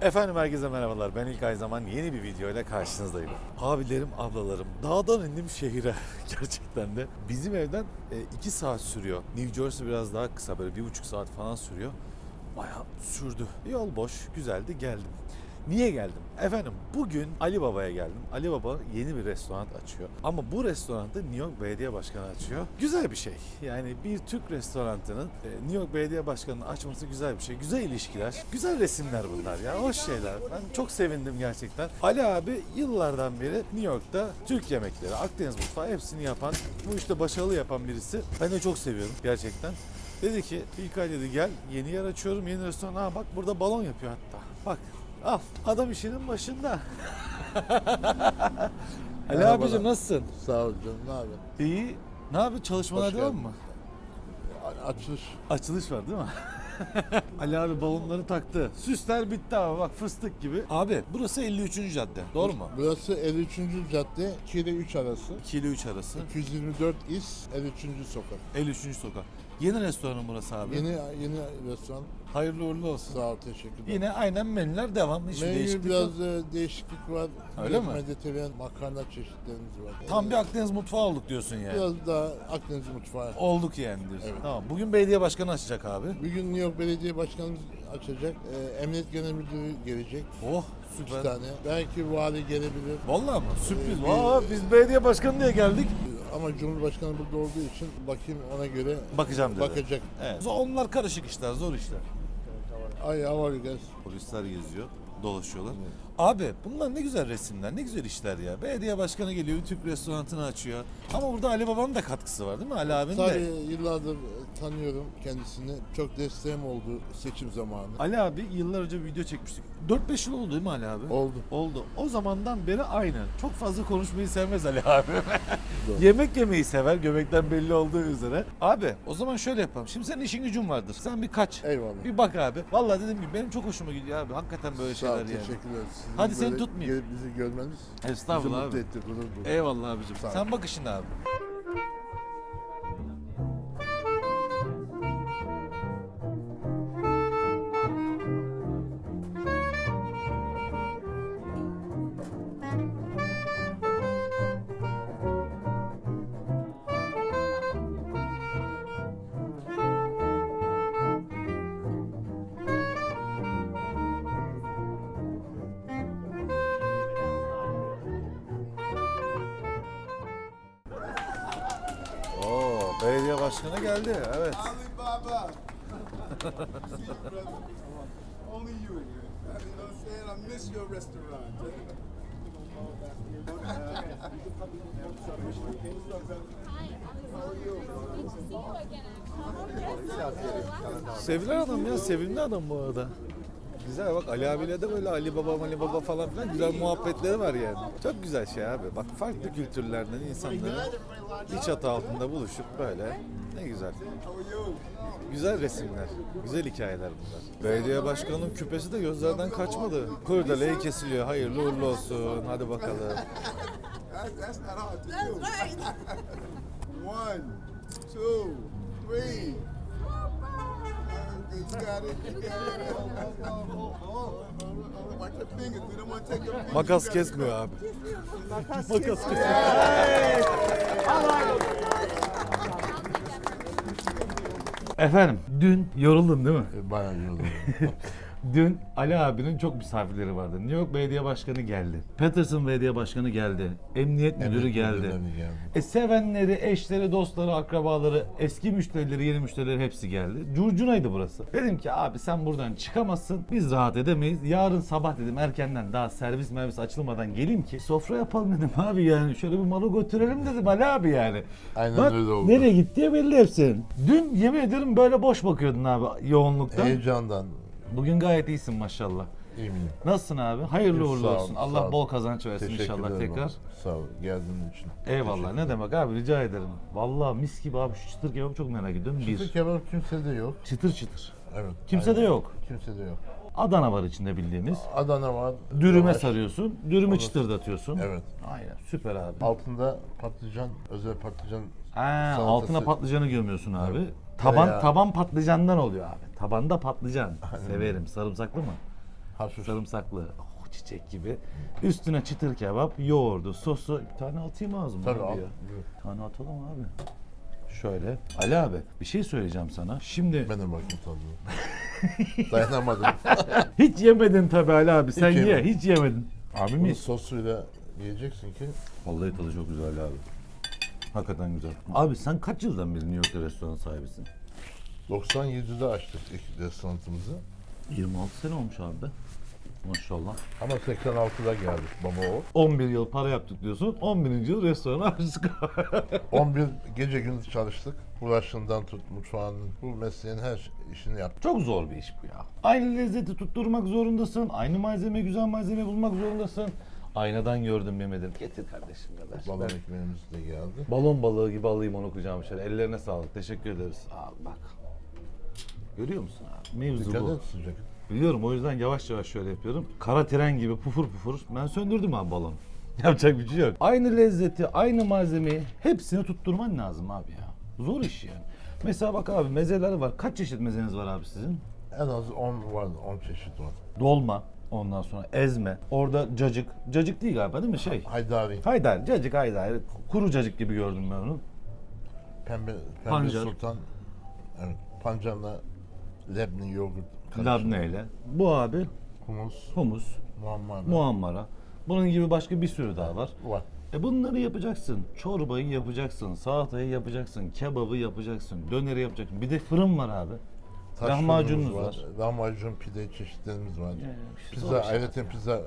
Efendim herkese merhabalar. Ben İlkay Zaman yeni bir video ile karşınızdayım. Abilerim, ablalarım. Dağdan indim şehire gerçekten de. Bizim evden 2 saat sürüyor. New Jersey biraz daha kısa böyle bir buçuk saat falan sürüyor. Bayağı sürdü. Yol boş, güzeldi geldim. Niye geldim? Efendim bugün Ali Baba'ya geldim. Ali Baba yeni bir restoran açıyor. Ama bu restoranı New York Belediye Başkanı açıyor. Güzel bir şey. Yani bir Türk restoranının e, New York Belediye Başkanı'nın açması güzel bir şey. Güzel ilişkiler. Güzel resimler bunlar ya. Hoş şeyler. Ben çok sevindim gerçekten. Ali abi yıllardan beri New York'ta Türk yemekleri, Akdeniz mutfağı hepsini yapan, bu işte başarılı yapan birisi. Ben de çok seviyorum gerçekten. Dedi ki İlkay dedi gel yeni yer açıyorum yeni restoran. Ha bak burada balon yapıyor hatta. Bak al adam işinin başında. Ali Merhabalar. abicim nasılsın? Sağ ol canım. Ne haber? İyi. Ne yapıyorsun? Çalışmalar Hoş devam geldin. mı? Açılış. Açılış var değil mi? Ali abi balonları taktı. Süsler bitti abi bak fıstık gibi. Abi burası 53. cadde. Doğru mu? Burası 53. cadde 2 ile 3 arası. 2 ile 3 arası. 224 İS 53. sokak. 53. sokak. Yeni restoranın burası abi. Yeni yeni restoran. Hayırlı uğurlu olsun. Sağ ol teşekkürler. Yine aynen menüler devam. Hiçbir Menü değişiklik biraz e, değişiklik var. Öyle Biraz mi? Mediterranean makarna çeşitlerimiz var. Tam bir Akdeniz mutfağı olduk diyorsun yani. Biraz daha Akdeniz mutfağı. Olduk yani diyorsun. Evet. Tamam. Bugün belediye başkanı açacak abi. Bir gün New York Belediye Başkanımız açacak. E, Emniyet Genel Müdürü gelecek. Oh İki süper. tane. Belki vali gelebilir. Vallahi mı? Sürpriz. Ee, bir- Aa, biz belediye başkanı diye geldik. Ama Cumhurbaşkanı burada olduğu için bakayım ona göre Bakacağım dedi. bakacak. Evet. Onlar karışık işler, zor işler. Ay how are you guys? Polisler geziyor, dolaşıyorlar. Abi bunlar ne güzel resimler, ne güzel işler ya. Belediye başkanı geliyor, bir Türk restoranını açıyor. Ama burada Ali Baba'nın da katkısı var değil mi? Ali abinin Tabii de. yıllardır tanıyorum kendisini. Çok desteğim oldu seçim zamanı. Ali abi yıllar önce bir video çekmiştik. 4-5 yıl oldu değil mi Ali abi? Oldu. Oldu. O zamandan beri aynı. Çok fazla konuşmayı sevmez Ali abi. Doğru. Yemek yemeyi sever göbekten belli olduğu üzere. Abi o zaman şöyle yapalım. Şimdi senin işin gücün vardır. Sen bir kaç. Eyvallah. Bir bak abi. Vallahi dediğim gibi benim çok hoşuma gidiyor abi. Hakikaten böyle Sağ ol, şeyler yani. teşekkürler. Sizin Hadi seni böyle tutmayayım. Gelip bizi görmeniz Estağfurullah bizi mutlu abi. etti, gurur duyduk. Eyvallah abicim. Sağ ol. Sen bak işine abi. Belediye başkanı geldi. Evet. You, brother. Only you. You know what I'm saying? I miss your restaurant. Sevilen adam ya, sevimli adam bu arada. Güzel bak Ali abiyle de böyle Ali Baba, Ali Baba falan filan güzel muhabbetleri var yani. Çok güzel şey abi. Bak farklı kültürlerden insanların bir çatı altında buluşup böyle ne güzel. Güzel resimler, güzel hikayeler bunlar. Belediye başkanının küpesi de gözlerden kaçmadı. Kurdeleyi kesiliyor, hayırlı uğurlu olsun. Hadi bakalım. That's, do. One, two, Makas kesmiyor abi. Makas kesmiyor. Efendim dün yoruldun değil mi? E, Bayağı oldu. Dün Ali abinin çok misafirleri vardı. New York Belediye Başkanı geldi. Patterson Belediye Başkanı geldi. Emniyet Müdürü geldi. müdürleri geldi. E sevenleri, eşleri, dostları, akrabaları, eski müşterileri, yeni müşterileri hepsi geldi. Curcunaydı burası. Dedim ki abi sen buradan çıkamazsın. Biz rahat edemeyiz. Yarın sabah dedim erkenden daha servis mervis açılmadan geleyim ki sofra yapalım dedim abi yani. Şöyle bir malı götürelim dedim Ali abi yani. Aynen Bak, öyle oldu. Nereye gitti belli hepsinin. Dün yemin ederim böyle boş bakıyordun abi yoğunluktan. Heyecandan. Bugün gayet iyisin maşallah. İyi miyim? Nasılsın abi? Hayırlı uğurlu Sağ ol, olsun. sağ Allah ol. bol kazanç versin inşallah tekrar. Sağ ol geldiğin için. Eyvallah. Ne demek abi rica ederim. Vallahi mis gibi abi şu çıtır kebabı çok merak ediyorum. Çıtır Bir. kebap kimsede yok. Çıtır çıtır. Evet. Kimsede aynen. yok. Kimsede yok. Adana var içinde bildiğimiz. Adana var. Dürüme lavaş. sarıyorsun. Dürümü çıtırdatıyorsun. Evet. Aynen süper abi. Altında patlıcan, özel patlıcan Ha, salatası. altına patlıcanı gömüyorsun abi. Taban Veya- taban patlıcandan oluyor abi. Tabanda patlıcan. Severim. Sarımsaklı mı? Hafif. Sarımsaklı. Oh, çiçek gibi. Üstüne çıtır kebap, yoğurdu, sosu. Bir tane atayım ağzıma Tabii abi. Bir tane atalım abi. Şöyle. Ali abi bir şey söyleyeceğim sana. Şimdi Ben de bakayım tadına. Dayanamadım. hiç yemedin tabii Ali abi. Sen Hiç ye. yemedim. Hiç yemedin. Abi mis. sosuyla yiyeceksin ki Vallahi tadı çok güzel abi. Hakikaten güzel. Abi sen kaç yıldan beri New York'ta restoran sahibisin? 97'de açtık ilk restoranımızı. 26 sene olmuş abi be. Maşallah. Ama 86'da geldik baba o. 11 yıl para yaptık diyorsun. 11. yıl restoran açtık. 11 gece gündüz çalıştık. Uğraşından tut mutfağının, bu mesleğin her işini yaptık. Çok zor bir iş bu ya. Aynı lezzeti tutturmak zorundasın. Aynı malzeme, güzel malzeme bulmak zorundasın. Aynadan gördüm yemedim. Getir kardeşim kadar. Balon ekmeğimiz de geldi. balon balığı gibi alayım onu kucağıma şöyle. Ellerine sağlık. Teşekkür ederiz. Al bak. Görüyor musun abi? Mevzu Dikkat bu. et sıcak. Biliyorum o yüzden yavaş yavaş şöyle yapıyorum. Kara tren gibi pufur pufur. Ben söndürdüm abi balonu. Yapacak bir şey yok. Aynı lezzeti, aynı malzemeyi hepsini tutturman lazım abi ya. Zor iş yani. Mesela bak abi mezeler var. Kaç çeşit mezeniz var abi sizin? En az 10 vardı, 10 çeşit var. Dolma. Ondan sonra ezme. Orada cacık. Cacık değil galiba değil mi şey? Haydari, Haydar. Cacık haydar. Kuru cacık gibi gördüm ben onu. pembe, pembe Pancar. sultan, evet, pancarla lebni, yoğurt, karışımı, Labneyle. Bu abi humus, humus, muammar muammara. Bunun gibi başka bir sürü daha var. var. E bunları yapacaksın. Çorbayı yapacaksın, salatayı yapacaksın, kebabı yapacaksın, döneri yapacaksın. Bir de fırın var abi. Taş Lahmacununuz fırınımız var. Lahmacun, pide çeşitlerimiz var. işte pizza, işler. ayrıca pizza,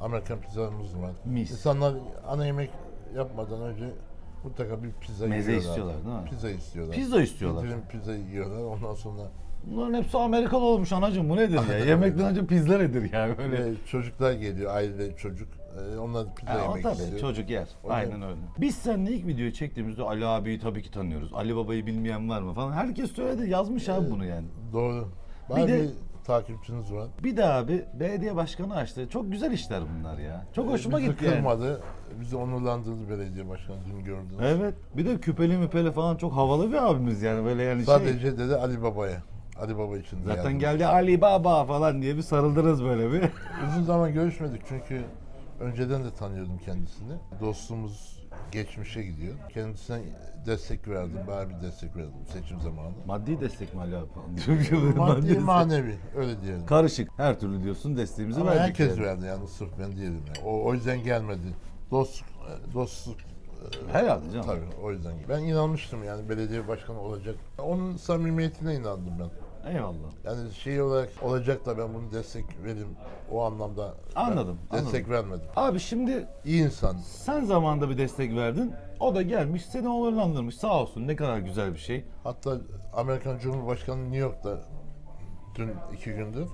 Amerikan pizzamız var. Mis. İnsanlar ana yemek yapmadan önce mutlaka bir pizza Meze yiyorlar. istiyorlar, değil mi? Pizza istiyorlar. Pizza istiyorlar. Dilim pizza yiyorlar. Ondan sonra Bunların hepsi Amerikalı olmuş anacığım. Bu nedir ya? Yemekten önce pizza nedir yani böyle? Ve çocuklar geliyor, aile çocuk. Ee, onlar pizza Ha, o yemek tabii istiyor. çocuk yer. O Aynen öyle. Biz seninle ilk videoyu çektiğimizde Ali abiyi tabii ki tanıyoruz. Ali babayı bilmeyen var mı falan. Herkes söyledi yazmış abi bunu yani. Doğru. Var bir, de- takipçiniz var. Bir de abi belediye başkanı açtı. Çok güzel işler bunlar ya. Çok hoşuma Bizi gitti yani. kırmadı. Bizi onurlandırdı belediye başkanı dün gördünüz. Evet. Bir de küpeli müpeli falan çok havalı bir abimiz yani böyle yani şey. Sadece dedi Ali Baba'ya. Ali Baba için de Zaten geldi Ali Baba falan diye bir sarıldınız böyle bir. Uzun zaman görüşmedik çünkü önceden de tanıyordum kendisini. Dostluğumuz geçmişe gidiyor. Kendisine destek verdim, bana bir destek verdim seçim zamanı. Maddi destek mi Ali abi. Maddi manevi öyle diyelim. Karışık. Her türlü diyorsun desteğimizi Ama verdik. herkes yani. verdi yani sırf ben değilim. Yani. O, o yüzden gelmedi. Dostluk, dostluk Herhalde canım. tabii o yüzden. Ben inanmıştım yani belediye başkanı olacak. Onun samimiyetine inandım ben. Eyvallah. Yani şey olarak olacak da ben bunu destek vereyim o anlamda ben Anladım, destek anladım. vermedim. Abi şimdi İyi insan. sen zamanında bir destek verdin. O da gelmiş seni onurlandırmış. Sağ olsun ne kadar güzel bir şey. Hatta Amerikan Cumhurbaşkanı New York'ta dün iki gündür.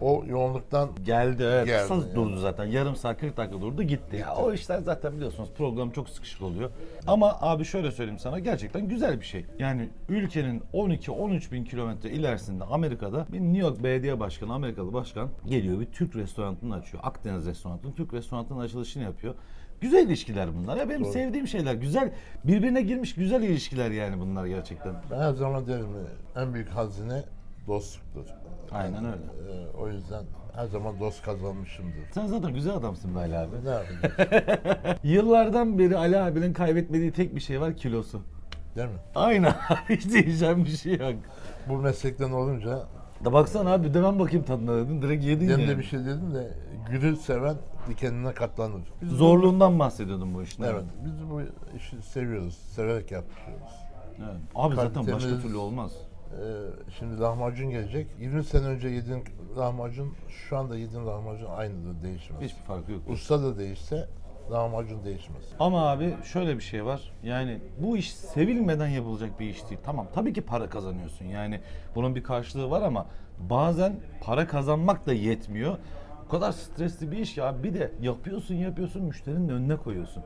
O yoğunluktan Geldi evet. Geldi, Kısa yani. durdu zaten. Yarım saat 40 dakika durdu gitti. Ya o işler zaten biliyorsunuz program çok sıkışık oluyor. Ama abi şöyle söyleyeyim sana gerçekten güzel bir şey. Yani ülkenin 12-13 bin kilometre ilerisinde Amerika'da bir New York Belediye Başkanı, Amerikalı başkan geliyor bir Türk restoranını açıyor. Akdeniz restoranının Türk restoranının açılışını yapıyor. Güzel ilişkiler bunlar. Ya benim Doğru. sevdiğim şeyler. Güzel birbirine girmiş güzel ilişkiler yani bunlar gerçekten. ben her zaman derim en büyük hazine dostluktur. Aynen öyle. Ee, o yüzden her zaman dost kazanmışımdır. Sen zaten güzel adamsın be Ali abi. Ne yapayım? Yıllardan beri Ali abinin kaybetmediği tek bir şey var kilosu. Değil mi? Aynen hiç değişen bir şey yok. Bu meslekten olunca Da baksana abi de ben bakayım tadına dedin direkt yedin demin yani. de bir şey dedim de gülü seven dikenine katlanır. Biz Zorluğundan bahsediyordum bu işin. Evet, biz bu işi seviyoruz, severek yapıyoruz. Evet. Abi zaten başka Kalitemiz- türlü olmaz. Ee, şimdi lahmacun gelecek. 20 sene önce yediğin lahmacun, şu anda yediğin lahmacun aynıdır, değişmez. Hiçbir farkı yok. Usta da değişse lahmacun değişmez. Ama abi şöyle bir şey var. Yani bu iş sevilmeden yapılacak bir iş değil. Tamam tabii ki para kazanıyorsun. Yani bunun bir karşılığı var ama bazen para kazanmak da yetmiyor. O kadar stresli bir iş ya. Bir de yapıyorsun yapıyorsun müşterinin önüne koyuyorsun.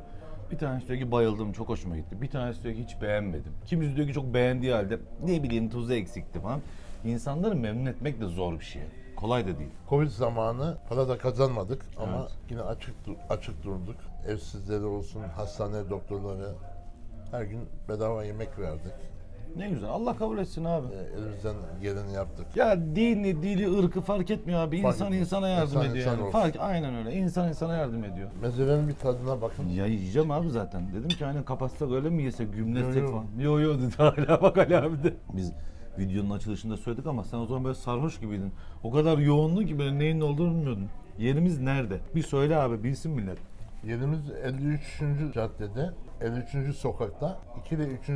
Bir tanesi diyor ki bayıldım çok hoşuma gitti. Bir tanesi diyor ki hiç beğenmedim. Kimisi diyor ki çok beğendiği halde ne bileyim tuzu eksikti falan. İnsanları memnun etmek de zor bir şey. Kolay da değil. Covid zamanı para da kazanmadık ama Evet. yine açık dur- açık durduk. Evsizleri olsun, hastane doktorları her gün bedava yemek verdik. Ne güzel. Allah kabul etsin abi. E, elimizden geleni yaptık. Ya dini, dili, ırkı fark etmiyor abi. Fark İnsan etmez. insana yardım İnsan ediyor. insan yani. olsun. Fark aynen öyle. İnsan insana yardım ediyor. Mezevenin bir tadına bakın. Ya yiyeceğim abi zaten. Dedim ki hani kapatsak öyle mi yesek, gümletsek Yo, yo. falan. Yo yo dedi hala bak Ali abi de. Biz videonun açılışında söyledik ama sen o zaman böyle sarhoş gibiydin. O kadar yoğundu ki böyle neyin ne olduğunu bilmiyordun. Yerimiz nerede? Bir söyle abi bilsin millet. Yerimiz 53. caddede, 53. sokakta, 2 ile 3.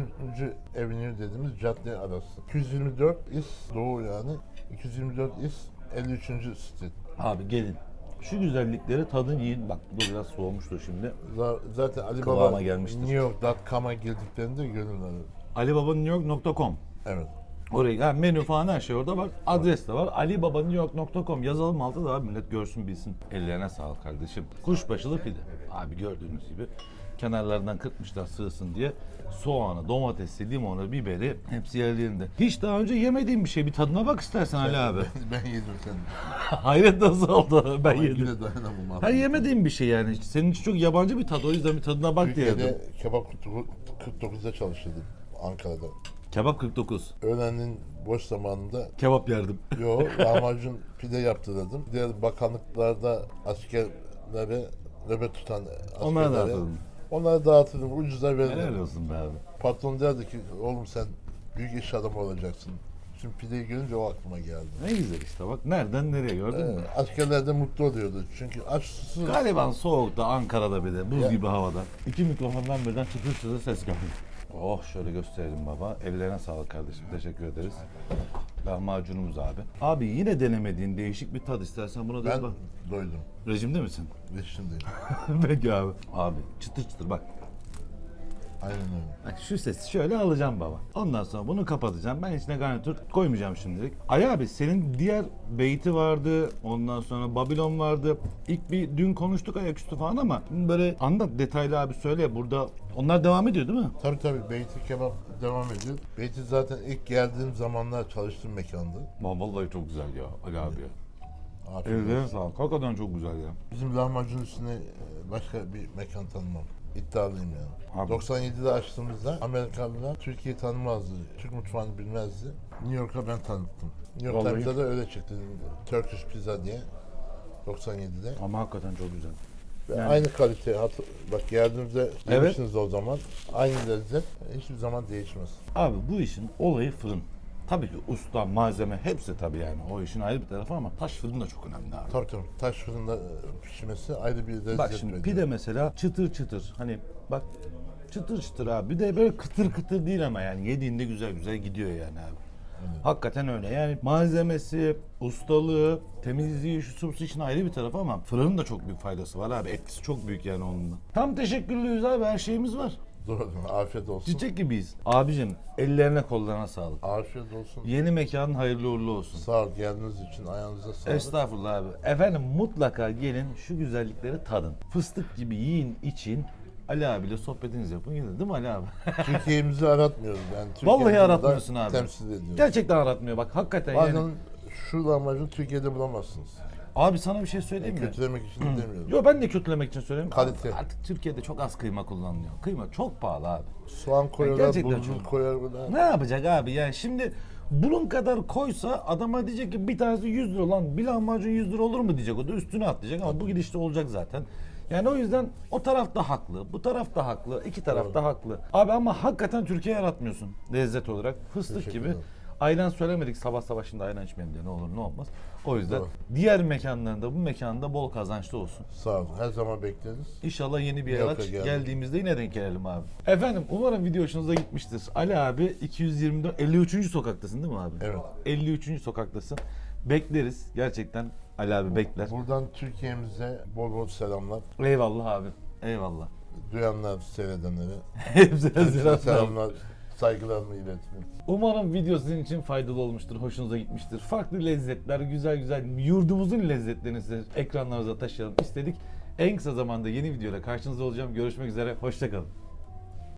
Avenue dediğimiz cadde arası. 224 is doğu yani. 224 is 53. street. Abi gelin. Şu güzellikleri tadın yiyin. Bak bu biraz soğumuştur şimdi. Z- Zaten Ali Kıvama Baba gelmiştir. New York.com'a girdiklerinde görürler. alibabanewyork.com Evet. Oraya yani menü falan her şey orada var. Adres de var. alibabanewyork.com yazalım altı da abi millet görsün bilsin. Ellerine sağlık kardeşim. Kuşbaşılı pide. Abi gördüğünüz gibi kenarlardan kırpmışlar sığsın diye. Soğanı, domatesi, limonu, biberi hepsi yerlerinde. Hiç daha önce yemediğim bir şey. Bir tadına bak istersen Ali abi. ben yedim sen. Hayret nasıl oldu? Ben Ama yedim. Yine dayanamam. Ha yemediğim bir şey yani. Senin için çok yabancı bir tat. O yüzden bir tadına bak diye yedim. Türkiye'de kebap 49'da çalışırdım Ankara'da. Kebap 49. Öğlenleyin boş zamanında Kebap yerdim. Yo, lahmacun pide yaptırdım. Diğer bakanlıklarda askerlere nöbet tutan askerlere Onlara dağıtırdım. Onlara dağıtırdım. Ucuza verirdim. Helal olsun be abi. Patron derdi ki oğlum sen büyük iş adamı olacaksın. Şimdi pideyi görünce o aklıma geldi. Ne güzel işte bak. Nereden nereye gördün mü? Ee, askerler de mutlu oluyordu. Çünkü aç susuz. Galiba soğukta Ankara'da bir de buz Ya. gibi havada. İki mikrofondan birden çıtır çıtır ses geldi. Oh şöyle gösterelim baba. Ellerine sağlık kardeşim. Teşekkür ederiz. Lahmacunumuz abi. Abi yine denemediğin değişik bir tat istersen buna da Ben bak. doydum. Rejimde misin? Ve şimdi Peki abi. Abi çıtır çıtır bak. Aynen öyle. Bak şu sesi şöyle alacağım baba. Ondan sonra bunu kapatacağım. Ben içine garnitür koymayacağım şimdilik. Ali abi senin diğer beyti vardı. Ondan sonra Babilon vardı. İlk bir dün konuştuk ayaküstü falan ama böyle anlat detaylı abi söyle. Burada onlar devam ediyor değil mi? Tabii tabii beyti kebap devam ediyor. Beyti zaten ilk geldiğim zamanlar çalıştığım mekandı. Vallahi çok güzel ya Ali abi ya. Afiyet olsun. Ellerine sağlık. Hakikaten çok güzel ya. Bizim lahmacun üstüne e, başka bir mekan tanımam. İddialıyım yani. Abi. 97'de açtığımızda Amerikalılar Türkiye'yi tanımazdı. Türk mutfağını bilmezdi. New York'a ben tanıttım. New York Vallahi. Times'da da öyle çıktı. Turkish Pizza diye. 97'de. Ama hakikaten çok güzel. Ve Yani- aynı kalite. hat- Bak geldiğimizde yemişsiniz o zaman. Aynı lezzet hiçbir zaman değişmez. Abi bu işin olayı fırın. Tabii ki usta, malzeme hepsi tabii yani. O işin ayrı bir tarafı ama taş fırın da çok önemli abi. Tabii tabii. Taş fırında e, pişmesi ayrı bir lezzet Bak şimdi pide mesela çıtır çıtır. Hani bak çıtır çıtır abi. Bir de böyle kıtır kıtır değil ama yani yediğinde güzel güzel gidiyor yani abi. Hakikaten öyle. Yani malzemesi, ustalığı, temizliği, şu su için ayrı bir tarafı ama fırının da çok büyük faydası var abi. Etkisi çok büyük yani onun da. Tam teşekkürlüyüz abi. Her şeyimiz var. Doğru. Afiyet olsun. Çiçek gibiyiz. Abicim ellerine kollarına sağlık. Afiyet olsun. Yeni mekanın hayırlı uğurlu olsun. Sağ ol geldiğiniz için ayağınıza sağlık. Estağfurullah abi. Efendim mutlaka gelin şu güzellikleri tadın. Fıstık gibi yiyin için Ali abiyle sohbetinizi yapın gidin değil mi Ali abi? Türkiye'mizi aratmıyoruz yani. Vallahi Türkiye'mizi burada aratmıyorsun abi. Temsil ediyoruz. Gerçekten aratmıyor bak hakikaten Bazen yani. şu lahmacun Türkiye'de bulamazsınız. Abi sana bir şey söyleyeyim mi? Kötülemek için demiyorum. Yo ben de kötülemek için söyleyeyim. Kalite. Artık Türkiye'de çok az kıyma kullanılıyor. Kıyma çok pahalı abi. Soğan koyarlar, gerçekten bulgur çok- koyarlar. Ne yapacak abi yani şimdi bunun kadar koysa adama diyecek ki bir tanesi 100 lira lan bir lahmacun 100 lira olur mu diyecek o da üstüne atlayacak ama bu gidişte olacak zaten. Yani o yüzden o taraf da haklı, bu taraf da haklı, iki taraf da haklı. Abi ama hakikaten Türkiye yaratmıyorsun lezzet olarak. Fıstık gibi. ederim. Ayran söylemedik sabah şimdi ayran içmeyelim diye ne olur ne olmaz. O yüzden Doğru. diğer mekanlarında bu mekanda bol kazançlı olsun. Sağ olun. Her zaman bekleriz. İnşallah yeni bir yer Yok, aç. geldim. Geldiğimizde yine denk gelelim abi. Efendim umarım video hoşunuza gitmiştir. Ali abi 224 53. sokaktasın değil mi abi? Evet. 53. sokaktasın. Bekleriz. Gerçekten Ali abi bekler. Buradan Türkiye'mize bol bol selamlar. Eyvallah abi. Eyvallah. Duyanlar, seyredenlere. Hepsine selamlar. selamlar. Saygılarımı iletin. Umarım video sizin için faydalı olmuştur, hoşunuza gitmiştir. Farklı lezzetler, güzel güzel yurdumuzun lezzetlerini size ekranlarınıza taşıyalım istedik. En kısa zamanda yeni videoyla karşınızda olacağım. Görüşmek üzere, hoşçakalın.